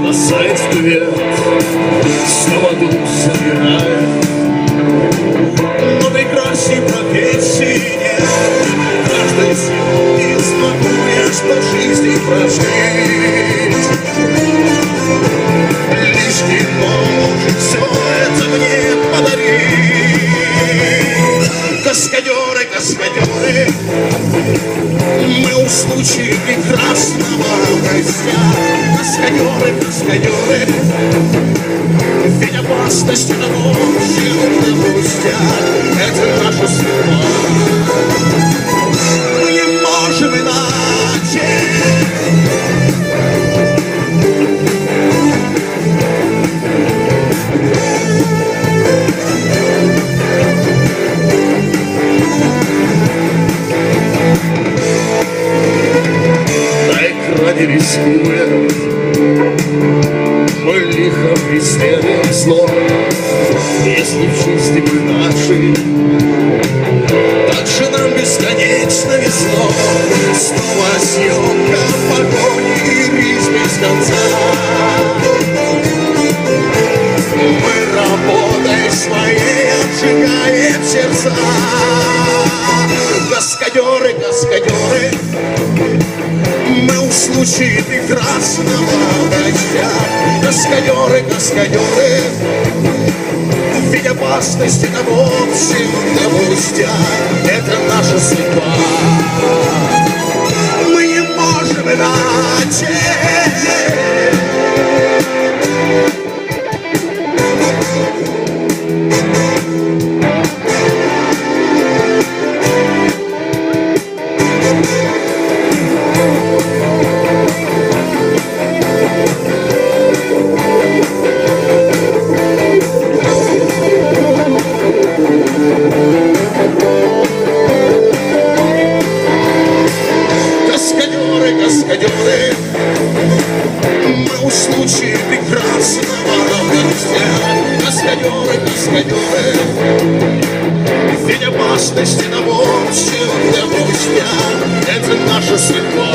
Бросает вперед, снова дух собирает Случая прекрасного гостя. Каскадеры, каскадеры Ведь опасности на ночью не пустят Это наша судьба Ради рискуя. Мы лихо преследуем зло Если в жизни мы наши. Так же нам бесконечно везло Снова съемка погони и рис без конца Мы у случая прекрасного дождя. Каскадеры, каскадеры Ведь опасности нам вовсе не пустят Это наша судьба. Мы не можем иначе Ведь опасности на общем для пустя Это наша судьба